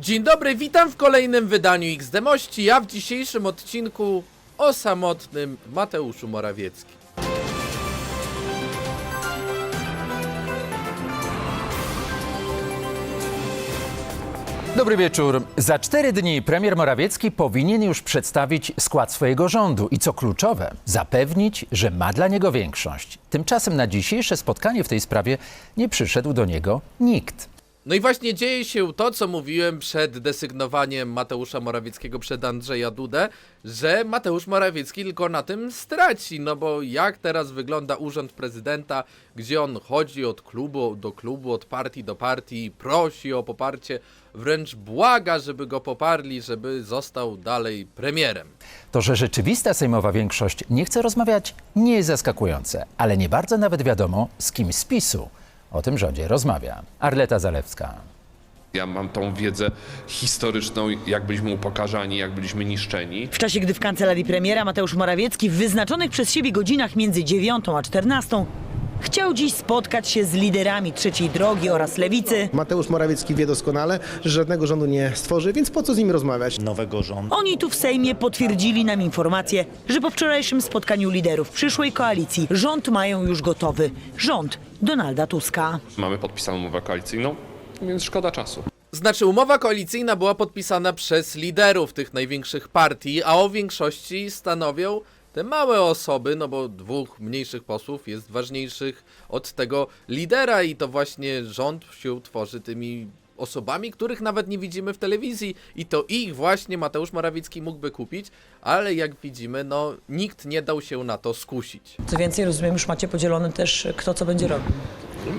Dzień dobry, witam w kolejnym wydaniu XD Mości, a w dzisiejszym odcinku o samotnym Mateuszu Morawieckim. Dobry wieczór. Za cztery dni premier Morawiecki powinien już przedstawić skład swojego rządu i co kluczowe, zapewnić, że ma dla niego większość. Tymczasem na dzisiejsze spotkanie w tej sprawie nie przyszedł do niego nikt. No i właśnie dzieje się to, co mówiłem przed desygnowaniem Mateusza Morawieckiego przed Andrzeja Dudę, że Mateusz Morawiecki tylko na tym straci, no bo jak teraz wygląda urząd prezydenta, gdzie on chodzi od klubu do klubu, od partii do partii, prosi o poparcie, wręcz błaga, żeby go poparli, żeby został dalej premierem. To, że rzeczywista sejmowa większość nie chce rozmawiać, nie jest zaskakujące, ale nie bardzo nawet wiadomo, z kim z PiSu o tym rządzie rozmawia. Arleta Zalewska. Ja mam tą wiedzę historyczną, jak byliśmy upokarzani, jak byliśmy niszczeni. W czasie, gdy w kancelarii premiera Mateusz Morawiecki w wyznaczonych przez siebie godzinach między 9 a 14 chciał dziś spotkać się z liderami trzeciej drogi oraz lewicy, Mateusz Morawiecki wie doskonale, że żadnego rządu nie stworzy, więc po co z nim rozmawiać? nowego rządu. oni tu w Sejmie potwierdzili nam informację, że po wczorajszym spotkaniu liderów przyszłej koalicji rząd mają już gotowy. Rząd Donalda Tuska. Mamy podpisaną umowę koalicyjną, więc szkoda czasu. Znaczy, umowa koalicyjna była podpisana przez liderów tych największych partii, a o większości stanowią te małe osoby, no bo dwóch mniejszych posłów jest ważniejszych od tego lidera i to właśnie rząd się tworzy tymi osobami, których nawet nie widzimy w telewizji i to ich właśnie Mateusz Morawiecki mógłby kupić, ale jak widzimy, no nikt nie dał się na to skusić. Co więcej, rozumiem, już macie podzielony też, kto co będzie robił.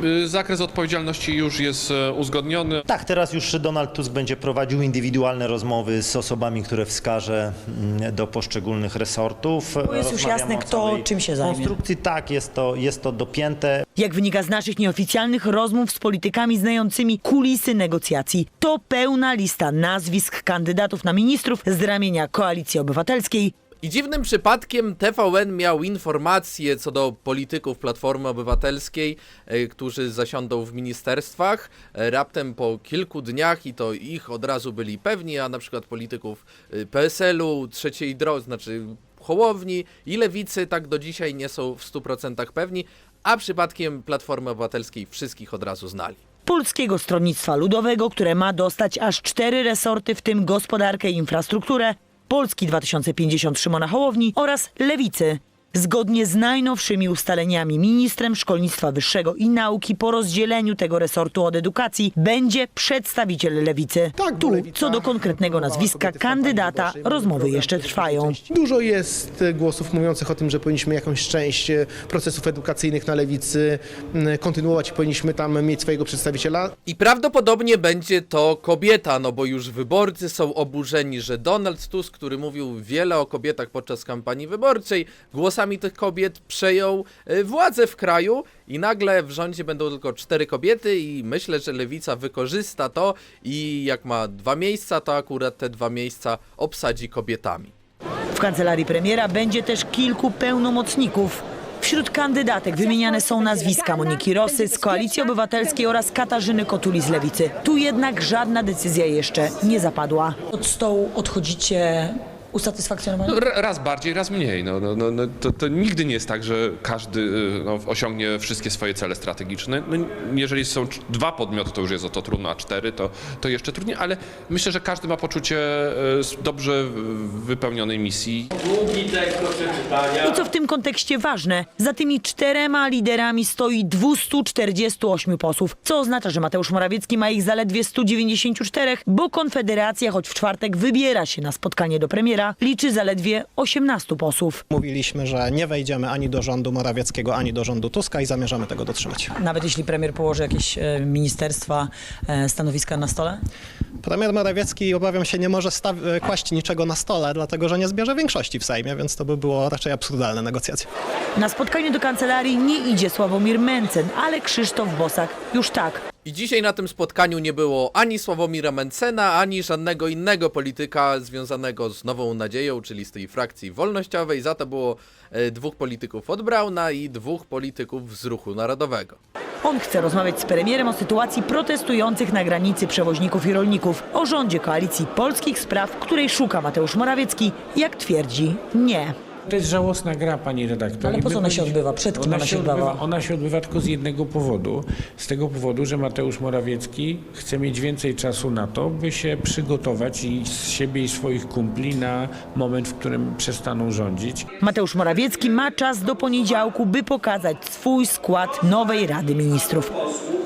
Y, Zakres odpowiedzialności już jest e, uzgodniony. Tak, teraz już Donald Tusk będzie prowadził indywidualne rozmowy z osobami, które wskaże mm, do poszczególnych resortów. Bo jest już jasne, kto czym się zajmie. Konstrukcji tak, jest to, jest to dopięte. Jak wynika z naszych nieoficjalnych rozmów z politykami znającymi kulisy negocjacji, to pełna lista nazwisk kandydatów na ministrów z ramienia Koalicji Obywatelskiej I dziwnym przypadkiem TVN miał informacje co do polityków Platformy Obywatelskiej, e, którzy zasiądą w ministerstwach. E, raptem po kilku dniach i to ich od razu byli pewni, a na przykład polityków e, PSL-u, trzeciej drogi, znaczy Hołowni i Lewicy tak do dzisiaj nie są w 100% pewni, a przypadkiem Platformy Obywatelskiej wszystkich od razu znali. Polskiego Stronnictwa Ludowego, które ma dostać aż cztery resorty, w tym gospodarkę i infrastrukturę, Polski 2050 Szymona Hołowni oraz Lewicy. Zgodnie z najnowszymi ustaleniami ministrem szkolnictwa wyższego i nauki po rozdzieleniu tego resortu od edukacji będzie przedstawiciel Lewicy. Tak, bo tu, Lewica co do konkretnego nazwiska kobiety w kampanii kandydata, wyborczej, rozmowy jeszcze trwają. Dużo jest e, głosów mówiących o tym, że powinniśmy jakąś część e, procesów edukacyjnych na lewicy kontynuować i powinniśmy tam mieć swojego przedstawiciela. I prawdopodobnie będzie to kobieta, no bo już wyborcy są oburzeni, że Donald Tusk, który mówił wiele o kobietach podczas kampanii wyborczej, głosami tych kobiet przejął e, władzę w kraju i nagle w rządzie będą tylko cztery kobiety i myślę, że lewica wykorzysta to i jak ma dwa miejsca, to akurat te dwa miejsca obsadzi kobietami. W kancelarii premiera będzie też kilku pełnomocników. Wśród kandydatek wymieniane są nazwiska Moniki Rosy z Koalicji Obywatelskiej oraz Katarzyny Kotuli z Lewicy. Tu jednak żadna decyzja jeszcze nie zapadła. Od stołu odchodzicie usatysfakcjonowani? No, ra- Raz bardziej, raz mniej. No, no, no, no, to, to nigdy nie jest tak, że każdy y, no, osiągnie wszystkie swoje cele strategiczne. No, jeżeli są dwa podmioty, to już jest o to trudno, a cztery to, to jeszcze trudniej, ale myślę, że każdy ma poczucie y, dobrze wypełnionej misji. I co w tym kontekście ważne, za tymi czterema liderami stoi 248 posłów, co oznacza, że Mateusz Morawiecki ma ich zaledwie 194, bo Konfederacja, choć w czwartek wybiera się na spotkanie do premiera, liczy zaledwie 18 posłów. Mówiliśmy, że nie wejdziemy ani do rządu Morawieckiego, ani do rządu Tuska i zamierzamy tego dotrzymać. Nawet jeśli premier położy jakieś e, ministerstwa, e, stanowiska na stole? Premier Morawiecki, obawiam się, nie może staw- e, kłaść niczego na stole, dlatego że nie zbierze większości w Sejmie, więc to by było raczej absurdalne negocjacje. Na spotkanie do kancelarii nie idzie Sławomir Mencen, ale Krzysztof Bosak już tak. I dzisiaj na tym spotkaniu nie było ani Sławomira Mencena, ani żadnego innego polityka związanego z Nową Nadzieją, czyli z tej frakcji wolnościowej. Za to było e, dwóch polityków od Brauna i dwóch polityków z Ruchu Narodowego. On chce rozmawiać z premierem o sytuacji protestujących na granicy przewoźników i rolników, o rządzie koalicji polskich spraw, której szuka Mateusz Morawiecki, jak twierdzi, nie. To jest żałosna gra, pani redaktor. Ale po co ona się odbywa? Przed kim ona się odbywa? Ona się odbywa tylko z jednego powodu. Z tego powodu, że Mateusz Morawiecki chce mieć więcej czasu na to, by się przygotować i z siebie i swoich kumpli na moment, w którym przestaną rządzić. Mateusz Morawiecki ma czas do poniedziałku, by pokazać swój skład nowej Rady Ministrów.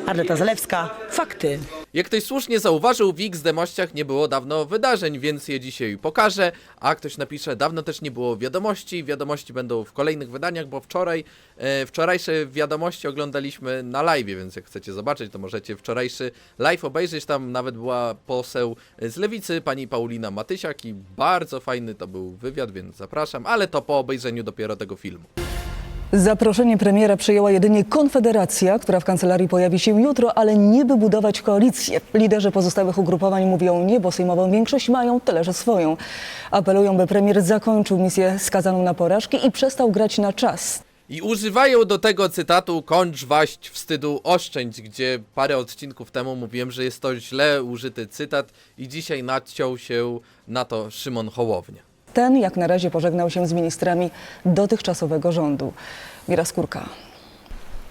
Arleta Zalewska, fakty. Jak ktoś słusznie zauważył, w X-Demościach nie było dawno wydarzeń, więc je dzisiaj pokażę, a ktoś napisze, dawno też nie było wiadomości, wiadomości będą w kolejnych wydaniach, bo wczoraj, e, wczorajsze wiadomości oglądaliśmy na live, więc jak chcecie zobaczyć, to możecie wczorajszy live obejrzeć, tam nawet była poseł z Lewicy, pani Paulina Matysiak i bardzo fajny to był wywiad, więc zapraszam, ale to po obejrzeniu dopiero tego filmu. Zaproszenie premiera przyjęła jedynie Konfederacja, która w kancelarii pojawi się jutro, ale nie by budować koalicję. Liderzy pozostałych ugrupowań mówią nie, bo sejmową większość mają, tyle że swoją. Apelują, by premier zakończył misję skazaną na porażkę i przestał grać na czas. I używają do tego cytatu kończ waść wstydu oszczędź, gdzie parę odcinków temu mówiłem, że jest to źle użyty cytat i dzisiaj nadciął się na to Szymon Hołownia. Ten jak na razie pożegnał się z ministrami dotychczasowego rządu. Mira Skórka.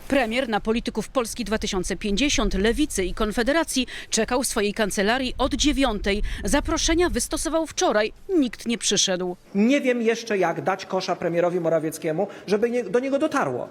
Premier na polityków Polski 2050, Lewicy i Konfederacji czekał w swojej kancelarii od dziewiątej. Zaproszenia wystosował wczoraj. Nikt nie przyszedł. Nie wiem jeszcze, jak dać kosza premierowi Morawieckiemu, żeby nie, do niego dotarło.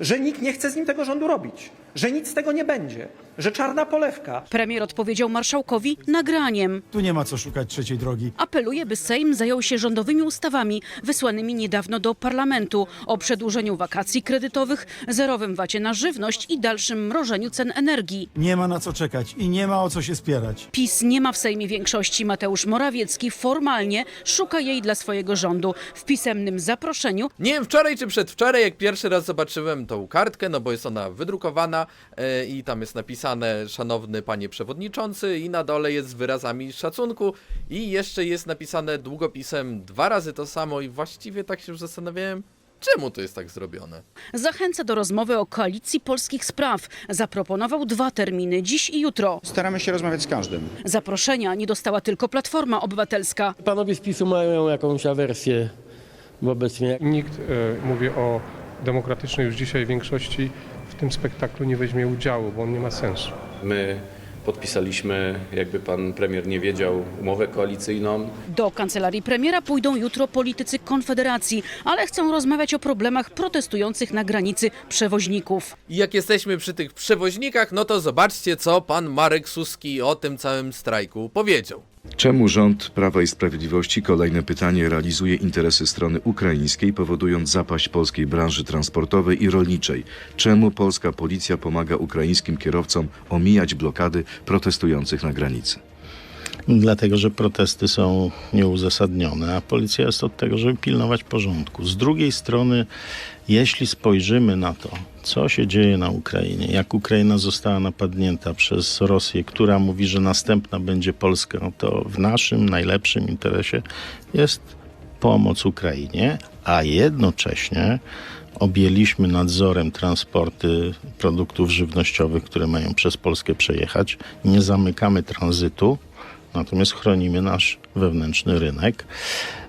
Że nikt nie chce z nim tego rządu robić, że nic z tego nie będzie, że czarna polewka. Premier odpowiedział marszałkowi nagraniem. Tu nie ma co szukać trzeciej drogi. Apeluje, by Sejm zajął się rządowymi ustawami wysłanymi niedawno do parlamentu o przedłużeniu wakacji kredytowych, zerowym wacie na żywność i dalszym mrożeniu cen energii. Nie ma na co czekać i nie ma o co się spierać. PiS nie ma w Sejmie większości. Mateusz Morawiecki formalnie szuka jej dla swojego rządu. W pisemnym zaproszeniu Nie wiem, wczoraj czy przedwczoraj, jak pierwszy raz zobaczyłem tą kartkę, no bo jest ona wydrukowana e, i tam jest napisane szanowny panie przewodniczący i na dole jest z wyrazami szacunku i jeszcze jest napisane długopisem dwa razy to samo i właściwie tak się już zastanawiałem, czemu to jest tak zrobione. zachęca do rozmowy o koalicji polskich spraw. Zaproponował dwa terminy, dziś i jutro. Staramy się rozmawiać z każdym. Zaproszenia nie dostała tylko Platforma Obywatelska. Panowie z PiSu mają jakąś awersję wobec mnie. Nikt, e, mówię o demokratycznej już dzisiaj większości, w tym spektaklu nie weźmie udziału, bo on nie ma sensu. My podpisaliśmy, jakby pan premier nie wiedział, umowę koalicyjną. Do kancelarii premiera pójdą jutro politycy Konfederacji, ale chcą rozmawiać o problemach protestujących na granicy przewoźników. I jak jesteśmy przy tych przewoźnikach, no to zobaczcie, co pan Marek Suski o tym całym strajku powiedział. Czemu rząd Prawa i Sprawiedliwości, kolejne pytanie, realizuje interesy strony ukraińskiej, powodując zapaść polskiej branży transportowej i rolniczej? Czemu polska policja pomaga ukraińskim kierowcom omijać blokady protestujących na granicy? Dlatego, że protesty są nieuzasadnione, a policja jest od tego, żeby pilnować porządku. Z drugiej strony, jeśli spojrzymy na to, co się dzieje na Ukrainie, jak Ukraina została napadnięta przez Rosję, która mówi, że następna będzie Polska, no to w naszym najlepszym interesie jest pomoc Ukrainie, a jednocześnie objęliśmy nadzorem transporty produktów żywnościowych, które mają przez Polskę przejechać. Nie zamykamy tranzytu, natomiast chronimy nasz wewnętrzny rynek.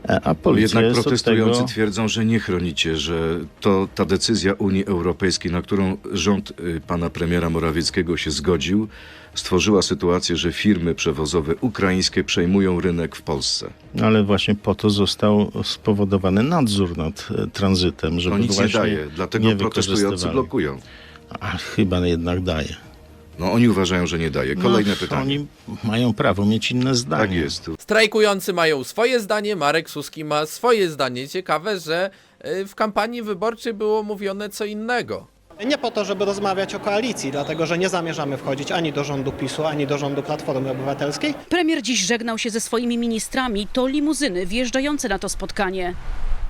E, A policja Jednak jest protestujący tego... twierdzą, że nie chronicie, że to ta decyzja Unii Europejskiej, na którą rząd y, pana premiera Morawieckiego się zgodził, stworzyła sytuację, że firmy przewozowe ukraińskie przejmują rynek w Polsce. Ale właśnie po to został spowodowany nadzór nad e, tranzytem, żeby To nic nie daje, dlatego nie protestujący blokują. A chyba jednak daje. No oni uważają, że nie daje. Kolejne no, pytanie. Oni mają prawo mieć inne zdanie. Tak jest. Strajkujący mają swoje zdanie, Marek Suski ma swoje zdanie. Ciekawe, że y, w kampanii wyborczej było mówione co innego. Nie po to, żeby rozmawiać o koalicji, dlatego że nie zamierzamy wchodzić ani do rządu PiSu, ani do rządu Platformy Obywatelskiej. Premier dziś żegnał się ze swoimi ministrami. To limuzyny wjeżdżające na to spotkanie.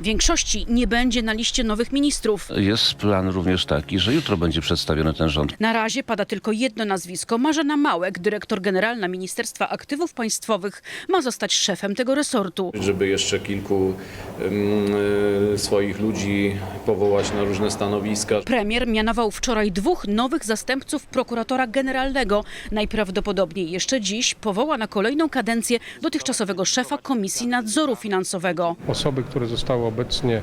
Większości nie będzie na liście nowych ministrów. Jest plan również taki, że jutro będzie przedstawiony ten rząd. Na razie pada tylko jedno nazwisko. Marzena Małek, dyrektor generalna Ministerstwa Aktywów Państwowych, ma zostać szefem tego resortu. żeby jeszcze kilku ym, y, swoich ludzi powołać na różne stanowiska. Premier mianował wczoraj dwóch nowych zastępców prokuratora generalnego. Najprawdopodobniej jeszcze dziś powoła na kolejną kadencję dotychczasowego szefa Komisji Nadzoru Finansowego. Osoby, które zostały obecnie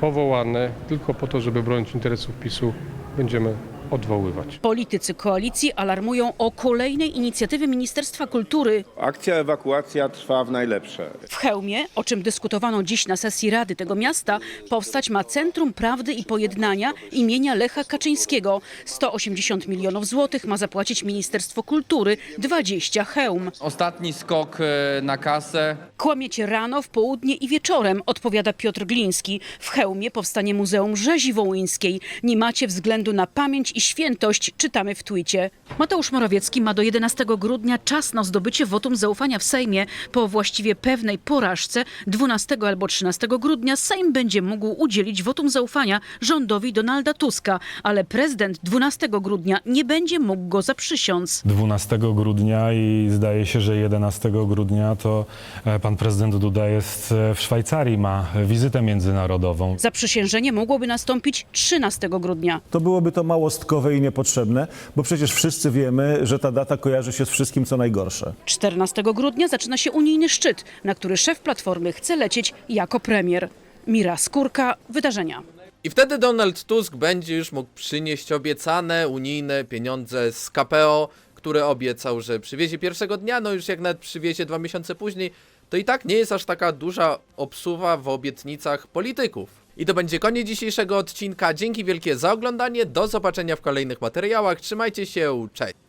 powołane tylko po to, żeby bronić interesów PiSu, będziemy odwoływać. Politycy koalicji alarmują o kolejnej inicjatywie Ministerstwa Kultury. Akcja ewakuacja trwa w najlepsze. W Chełmie, o czym dyskutowano dziś na sesji Rady tego miasta, powstać ma Centrum Prawdy i Pojednania imienia Lecha Kaczyńskiego. 180 milionów złotych ma zapłacić Ministerstwo Kultury, 20 Chełm. Ostatni skok e, na kasę. Kłamiecie rano, w południe i wieczorem, odpowiada Piotr Gliński. W Chełmie powstanie Muzeum Rzezi Wołyńskiej. Nie macie względu na pamięć i świętość, czytamy w twicie. Mateusz Morawiecki ma do 11 grudnia czas na zdobycie wotum zaufania w Sejmie. Po właściwie pewnej porażce 12 albo 13 grudnia Sejm będzie mógł udzielić wotum zaufania rządowi Donalda Tuska, ale prezydent 12 grudnia nie będzie mógł go zaprzysiąc. 12 grudnia i zdaje się, że 11 grudnia to e, pan prezydent Duda jest e, w Szwajcarii, ma wizytę międzynarodową. Zaprzysiężenie mogłoby nastąpić 13 grudnia. To byłoby to małostkowe i niepotrzebne, bo przecież wszyscy wiemy, że ta data kojarzy się z wszystkim, co najgorsze. 14 grudnia zaczyna się unijny szczyt, na który szef Platformy chce lecieć jako premier. Mira Skórka, wydarzenia. I wtedy Donald Tusk będzie już mógł przynieść obiecane unijne pieniądze z KPO, które obiecał, że przywiezie pierwszego dnia, no już jak nawet przywiezie dwa miesiące później, to i tak nie jest aż taka duża obsuwa w obietnicach polityków. I to będzie koniec dzisiejszego odcinka. Dzięki wielkie za oglądanie. Do zobaczenia w kolejnych materiałach. Trzymajcie się. Cześć.